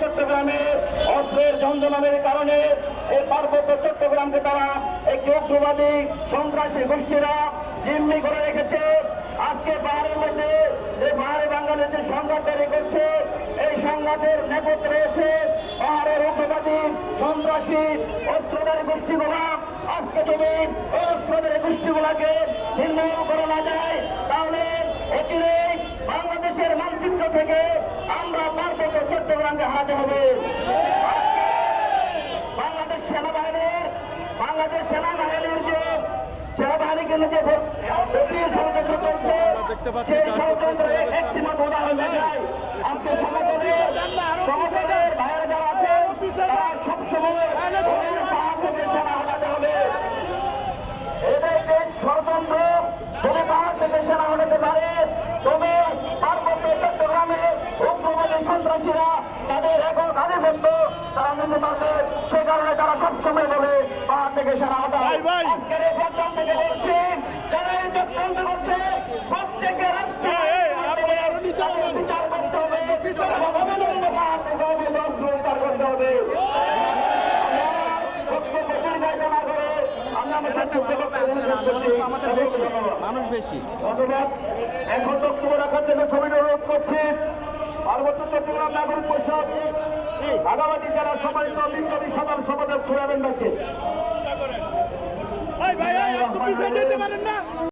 চট্টগ্রামে অস্ত্রের যন্ত্রণামের কারণে এই পার্বত্য চট্টগ্রামকে তারা একটি উগ্রবাদী সন্ত্রাসী গোষ্ঠীরা জিম্মি করে রেখেছে। আজকে পাহাড়ের মধ্যে যে পাহাড়ে বাঙালির যে সংঘাত তৈরি করছে, এই সংঘাতের নেপথ্যে রয়েছে পাহাড়ের উগ্রবাদী সন্ত্রাসী অস্ত্রধারী গোষ্ঠীগুলা। আজকে যদি এই অস্ত্রধারী গোষ্ঠীগুলাকে নির্মূল করা না যায়, তাহলে অচিরেই বাংলাদেশের মানচিত্র থেকে হারাতে হবে। বাংলাদেশ সেনাবাহিনীর বাংলাদেশ সেনাবাহিনীর যে সেনাবাহিনীকে যে ষড়যন্ত্র চলছে সেই ষড়যন্ত্রের একটি মাত্র উদাহরণ দেখায় সমাজের সমাজের বাইরে যারা তারা সবসময় সেনা হটাতে হবে। ষড়যন্ত্র পাহাড় থেকে সেনা হটাতে পারে, তবে পার্বত্য চট্টগ্রামে উগ্রবাদী সন্ত্রাসীরা নিতে পারবে। সে কারণে তারা সবসময় বলে পাহাড় থেকে সেনা হটাও। ভাই, ভাই। আজকের এই প্রোগ্রাম থেকে বলছি যারা এই চক্রান্ত করছে রাষ্ট্র। বিচার করতে হবে। এবং অবিলম্বে পাহাড় থেকে উদ্ধার করতে। মানুষ বেশি ধন্যবাদ। এখন বক্তব্য রাখার জন্য ছবিটা অনুরোধ করছি। পার্বত্য চট্টগ্রাম নাগরিক পরিষদ। আগামী যারা সম্মানিত বিপ্লবী সাধারণ সম্পাদক সোয়াবেন ভাইকে